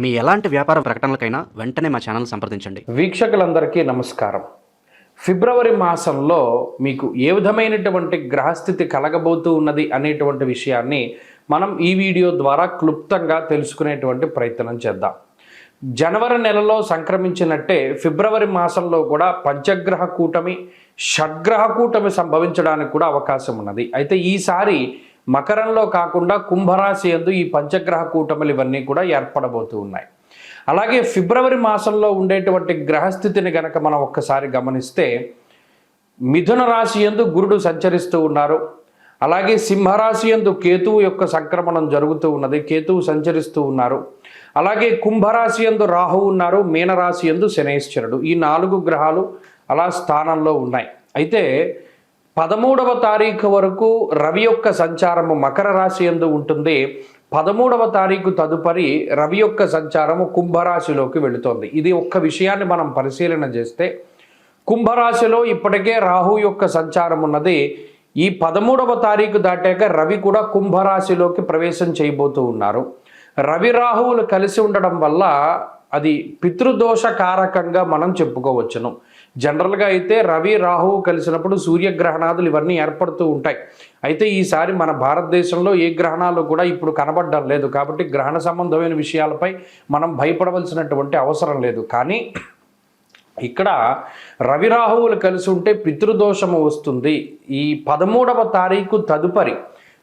మీ ఎలాంటి వ్యాపార ప్రకటనలకైనా వెంటనే మా ఛానల్ సంప్రదించండి. వీక్షకులందరికీ నమస్కారం. ఫిబ్రవరి మాసంలో మీకు ఏ విధమైనటువంటి గ్రహస్థితి కలగబోతూ ఉన్నది అనేటువంటి విషయాన్ని మనం ఈ వీడియో ద్వారా క్లుప్తంగా తెలుసుకునేటువంటి ప్రయత్నం చేద్దాం. జనవరి నెలలో సంక్రమించినట్టే ఫిబ్రవరి మాసంలో కూడా పంచగ్రహ కూటమి షడ్గ్రహ కూటమి సంభవించడానికి కూడా అవకాశం ఉన్నది. అయితే ఈసారి మకరంలో కాకుండా కుంభరాశి ఎందు ఈ పంచగ్రహ కూటములు ఇవన్నీ కూడా ఏర్పడబోతూ ఉన్నాయి. అలాగే ఫిబ్రవరి మాసంలో ఉండేటువంటి గ్రహస్థితిని గనక మనం ఒక్కసారి గమనిస్తే మిథున రాశి ఎందు గురుడు సంచరిస్తూ ఉన్నారు. అలాగే సింహరాశి ఎందు కేతువు యొక్క సంక్రమణం జరుగుతూ ఉన్నది కేతువు సంచరిస్తూ ఉన్నారు. అలాగే కుంభరాశి ఎందు రాహు ఉన్నారు మీనరాశి ఎందు శనేశ్వరుడు. ఈ నాలుగు గ్రహాలు అలా స్థానంలో ఉన్నాయి. అయితే పదమూడవ తారీఖు వరకు రవి యొక్క సంచారము మకర రాశి ఎందు ఉంటుంది. పదమూడవ తారీఖు తదుపరి రవి యొక్క సంచారము కుంభరాశిలోకి వెళుతోంది. ఇది ఒక్క విషయాన్ని మనం పరిశీలన చేస్తే కుంభరాశిలో ఇప్పటికే రాహు యొక్క సంచారం ఉన్నది. ఈ పదమూడవ తారీఖు దాటాక రవి కూడా కుంభరాశిలోకి ప్రవేశం చేయబోతూ ఉన్నారు. రవి రాహువులు కలిసి ఉండడం వల్ల అది పితృదోష కారకంగా మనం చెప్పుకోవచ్చును. జనరల్గా అయితే రవి రాహువు కలిసినప్పుడు సూర్యగ్రహణాదులు ఇవన్నీ ఏర్పడుతూ ఉంటాయి. అయితే ఈసారి మన భారతదేశంలో ఏ గ్రహణాలు కూడా ఇప్పుడు కనబడడం లేదు. కాబట్టి గ్రహణ సంబంధమైన విషయాలపై మనం భయపడవలసినటువంటి అవసరం లేదు. కానీ ఇక్కడ రవి రాహువులు కలిసి ఉంటే పితృదోషము వస్తుంది. ఈ పదమూడవ తారీఖు తదుపరి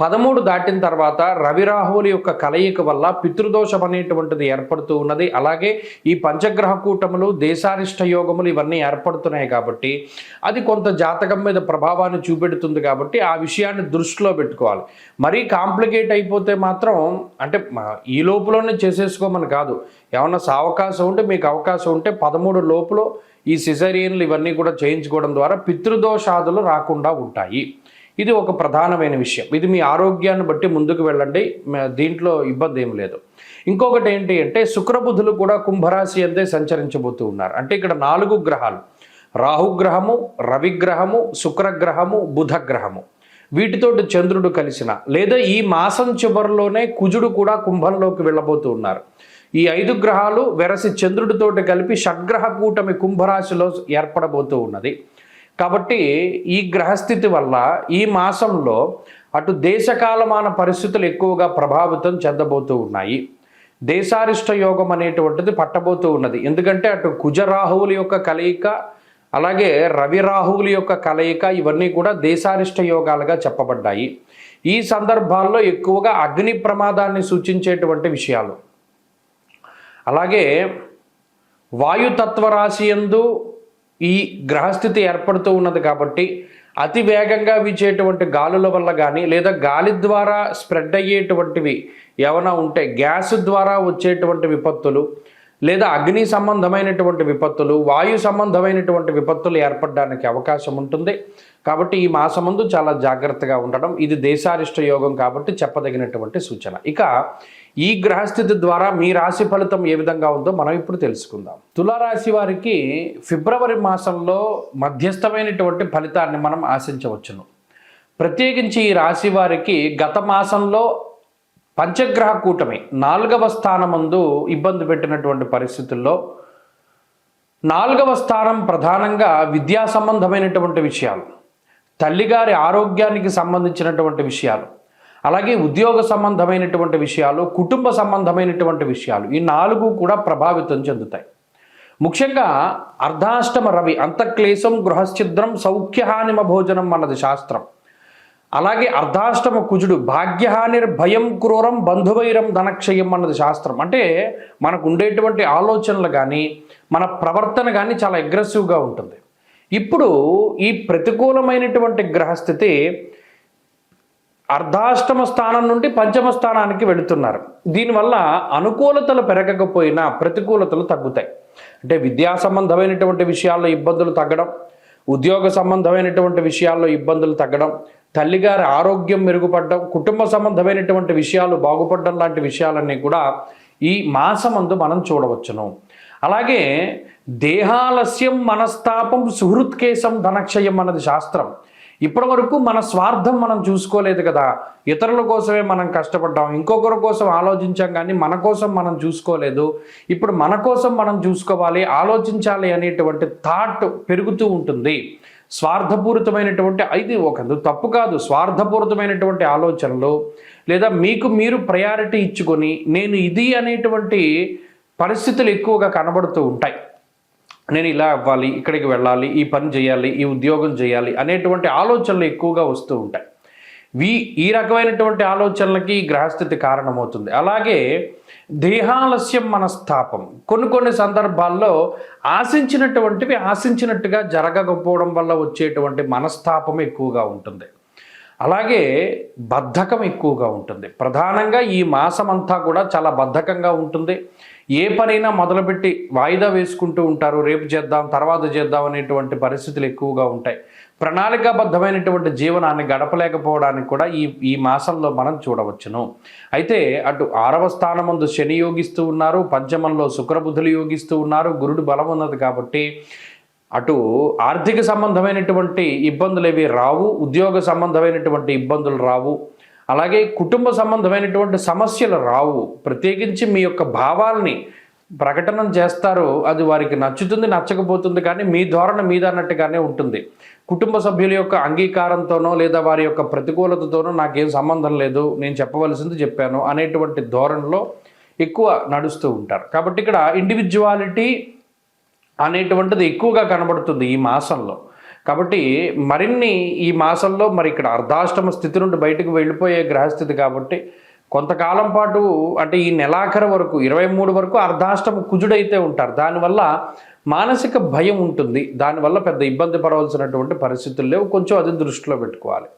పదమూడు దాటిన తర్వాత రవి రాహువుల యొక్క కలయిక వల్ల పితృదోషం అనేటువంటిది ఏర్పడుతూ ఉన్నది. అలాగే ఈ పంచగ్రహ కూటములు దేశారిష్ట యోగములు ఇవన్నీ ఏర్పడుతున్నాయి కాబట్టి అది కొంత జాతకం మీద ప్రభావాన్ని చూపెడుతుంది కాబట్టి ఆ విషయాన్ని దృష్టిలో పెట్టుకోవాలి. మరీ కాంప్లికేట్ అయిపోతే మాత్రం అంటే ఈ లోపులోనే చేసేసుకోమని కాదు. ఏమన్నా అవకాశం ఉంటే మీకు అవకాశం ఉంటే పదమూడు లోపులో ఈ సిజరియన్లు ఇవన్నీ కూడా చేయించుకోవడం ద్వారా పితృదోషాదులు రాకుండా ఉంటాయి. ఇది ఒక ప్రధానమైన విషయం. ఇది మీ ఆరోగ్యాన్ని బట్టి ముందుకు వెళ్ళండి. దీంట్లో ఇబ్బంది ఏం లేదు. ఇంకొకటి ఏంటి అంటే శుక్రబుధులు కూడా కుంభరాశి అంతే సంచరించబోతూ ఉన్నారు. అంటే ఇక్కడ నాలుగు గ్రహాలు. రాహుగ్రహము రవిగ్రహము శుక్రగ్రహము బుధగ్రహము. వీటితోటి చంద్రుడు కలిసిన లేదా ఈ మాసం చివరిలోనే కుజుడు కూడా కుంభంలోకి వెళ్ళబోతూ ఉన్నారు. ఈ ఐదు గ్రహాలు వెరసి చంద్రుడితోటి కలిపి షడ్గ్రహ కూటమి కుంభరాశిలో ఏర్పడబోతూ ఉన్నది. కాబట్టి ఈ గ్రహస్థితి వల్ల ఈ మాసంలో అటు దేశకాలమాన పరిస్థితులు ఎక్కువగా ప్రభావితం చెందబోతూ ఉన్నాయి. దేశారిష్ట యోగం అనేటువంటిది పట్టబోతూ ఉన్నది. ఎందుకంటే అటు కుజరాహువుల యొక్క కలయిక అలాగే రవి రాహువుల యొక్క కలయిక ఇవన్నీ కూడా దేశారిష్ట యోగాలుగా చెప్పబడ్డాయి. ఈ సందర్భాల్లో ఎక్కువగా అగ్ని ప్రమాదాన్ని సూచించేటువంటి విషయాలు. అలాగే వాయుతత్వ రాశి యందు ఈ గ్రహస్థితి ఏర్పడుతూ ఉన్నది కాబట్టి అతి వేగంగా వీచేటువంటి గాలుల వల్ల కానీ లేదా గాలి ద్వారా స్ప్రెడ్ అయ్యేటువంటివి ఏమైనా ఉంటే గ్యాస్ ద్వారా వచ్చేటువంటి విపత్తులు లేదా అగ్ని సంబంధమైనటువంటి విపత్తులు వాయు సంబంధమైనటువంటి విపత్తులు ఏర్పడడానికి అవకాశం ఉంటుంది. కాబట్టి ఈ మాసమందు చాలా జాగ్రత్తగా ఉండడం ఇది దేశారిష్ట యోగం కాబట్టి చెప్పదగినటువంటి సూచన. ఇక ఈ గ్రహస్థితి ద్వారా మీ రాశి ఫలితం ఏ విధంగా ఉందో మనం ఇప్పుడు తెలుసుకుందాం. తులారాశి వారికి ఫిబ్రవరి మాసంలో మధ్యస్థమైనటువంటి ఫలితాన్ని మనం ఆశించవచ్చును. ప్రత్యేకించి ఈ రాశి వారికి గత మాసంలో పంచగ్రహ కూటమి నాలుగవ స్థానమందు ఇబ్బంది పెట్టినటువంటి పరిస్థితుల్లో నాలుగవ స్థానం ప్రధానంగా విద్యా సంబంధమైనటువంటి విషయాలు తల్లిగారి ఆరోగ్యానికి సంబంధించినటువంటి విషయాలు అలాగే ఉద్యోగ సంబంధమైనటువంటి విషయాలు కుటుంబ సంబంధమైనటువంటి విషయాలు ఈ నాలుగు కూడా ప్రభావితం చెందుతాయి. ముఖ్యంగా అర్ధాష్టమ రవి అంతక్లేశం గృహశ్చిద్రం సౌఖ్యహానిమ భోజనం అన్నది శాస్త్రం. అలాగే అర్ధాష్టమ కుజుడు భాగ్యహానిర్ భయం క్రూరం బంధువైరం ధనక్షయం అన్నది శాస్త్రం. అంటే మనకు ఉండేటువంటి ఆలోచనలు కానీ మన ప్రవర్తన కానీ చాలా అగ్రెసివ్గా ఉంటుంది. ఇప్పుడు ఈ ప్రతికూలమైనటువంటి గ్రహస్థితి అర్ధాష్టమ స్థానం నుండి పంచమ స్థానానికి వెళుతున్నారు. దీనివల్ల అనుకూలతలు పెరగకపోయినా ప్రతికూలతలు తగ్గుతాయి. అంటే విద్యా సంబంధమైనటువంటి విషయాల్లో ఇబ్బందులు తగ్గడం ఉద్యోగ సంబంధమైనటువంటి విషయాల్లో ఇబ్బందులు తగ్గడం తల్లిగారి ఆరోగ్యం మెరుగుపడడం కుటుంబ సంబంధమైనటువంటి విషయాలు బాగుపడడం లాంటి విషయాలన్నీ కూడా ఈ మాసమందు మనం చూడవచ్చును. అలాగే దేహాలస్యం మనస్తాపం సుహృత్కేశం ధనక్షయం అన్నది శాస్త్రం. ఇప్పటి వరకు మన స్వార్థం మనం చూసుకోలేదు కదా. ఇతరుల కోసమే మనం కష్టపడ్డాం. ఇంకొకరి కోసం ఆలోచించాం కానీ మన కోసం మనం చూసుకోలేదు. ఇప్పుడు మన కోసం మనం చూసుకోవాలి ఆలోచించాలి అనేటువంటి థాట్ పెరుగుతూ ఉంటుంది. స్వార్థపూరితమైనటువంటి ఇది ఒక తప్పు కాదు. స్వార్థపూరితమైనటువంటి ఆలోచనలు లేదా మీకు మీరు ప్రయారిటీ ఇచ్చుకొని నేను ఇది అనేటువంటి పరిస్థితులు ఎక్కువగా కనబడుతూ ఉంటాయి. నేను ఇలా అవ్వాలి ఇక్కడికి వెళ్ళాలి ఈ పని చేయాలి ఈ ఉద్యోగం చేయాలి అనేటువంటి ఆలోచనలు ఎక్కువగా వస్తూ ఉంటాయి. వీ ఈ రకమైనటువంటి ఆలోచనలకి గ్రహస్థితి కారణమవుతుంది. అలాగే దేహాలస్యం మనస్తాపం. కొన్ని కొన్ని సందర్భాల్లో ఆశించినటువంటివి ఆశించినట్టుగా జరగకపోవడం వల్ల వచ్చేటువంటి మనస్తాపం ఎక్కువగా ఉంటుంది. అలాగే బద్ధకం ఎక్కువగా ఉంటుంది. ప్రధానంగా ఈ మాసం అంతా కూడా చాలా బద్ధకంగా ఉంటుంది. ఏ పనైనా మొదలుపెట్టి వాయిదా వేసుకుంటూ ఉంటారు. రేపు చేద్దాం తర్వాత చేద్దాం అనేటువంటి పరిస్థితులు ఎక్కువగా ఉంటాయి. ప్రణాళికాబద్ధమైనటువంటి జీవనాన్ని గడపలేకపోవడానికి కూడా ఈ ఈ మాసంలో మనం చూడవచ్చును. అయితే అటు ఆరవ స్థానమందు శని యోగిస్తూ ఉన్నారు. పంచమంలో శుక్రబుధులు యోగిస్తూ ఉన్నారు. గురుడు బలం ఉన్నది కాబట్టి అటు ఆర్థిక సంబంధమైనటువంటి ఇబ్బందులు ఏవి రావు. ఉద్యోగ సంబంధమైనటువంటి ఇబ్బందులు రావు. అలాగే కుటుంబ సంబంధమైనటువంటి సమస్యలు రావు. ప్రత్యేకించి మీ యొక్క భావాల్ని ప్రకటన చేస్తారు. అది వారికి నచ్చుతుంది నచ్చకపోతుంది కానీ మీ ధోరణ మీద అన్నట్టుగానే ఉంటుంది. కుటుంబ సభ్యుల యొక్క అంగీకారంతోనో లేదా వారి యొక్క ప్రతికూలతతోనో నాకేం సంబంధం లేదు నేను చెప్పవలసింది చెప్పాను అనేటువంటి ధోరణిలో ఎక్కువ నడుస్తూ ఉంటారు. కాబట్టి ఇక్కడ ఇండివిజువాలిటీ అనేటువంటిది ఎక్కువగా కనబడుతుంది ఈ మాసంలో. కాబట్టి మరిన్ని ఈ మాసంలో మరి ఇక్కడ అర్ధాష్టమ స్థితి నుండి బయటకు వెళ్ళిపోయే గ్రహస్థితి కాబట్టి కొంతకాలం పాటు అంటే ఈ నెలాఖరు వరకు ఇరవై మూడు వరకు అర్ధాష్టమ కుజుడైతే ఉంటారు. దానివల్ల మానసిక భయం ఉంటుంది. దానివల్ల పెద్ద ఇబ్బంది పడవలసినటువంటి పరిస్థితులు లేవు. కొంచెం అది దృష్టిలో పెట్టుకోవాలి.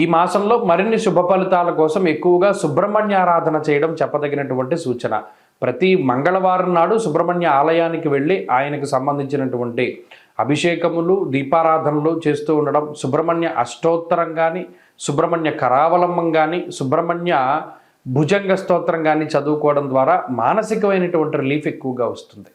ఈ మాసంలో మరిన్ని శుభ ఫలితాల కోసం ఎక్కువగా సుబ్రహ్మణ్య ఆరాధన చేయడం చెప్పదగినటువంటి సూచన. ప్రతి మంగళవారం నాడు సుబ్రహ్మణ్య ఆలయానికి వెళ్ళి ఆయనకు సంబంధించినటువంటి అభిషేకములు దీపారాధనలు చేస్తూ ఉండడం సుబ్రహ్మణ్య అష్టోత్తరం కానీ సుబ్రహ్మణ్య కరావలంబం కానీ సుబ్రహ్మణ్య భుజంగ స్తోత్రం కానీ చదువుకోవడం ద్వారా మానసికమైనటువంటి రిలీఫ్ ఎక్కువగా వస్తుంది.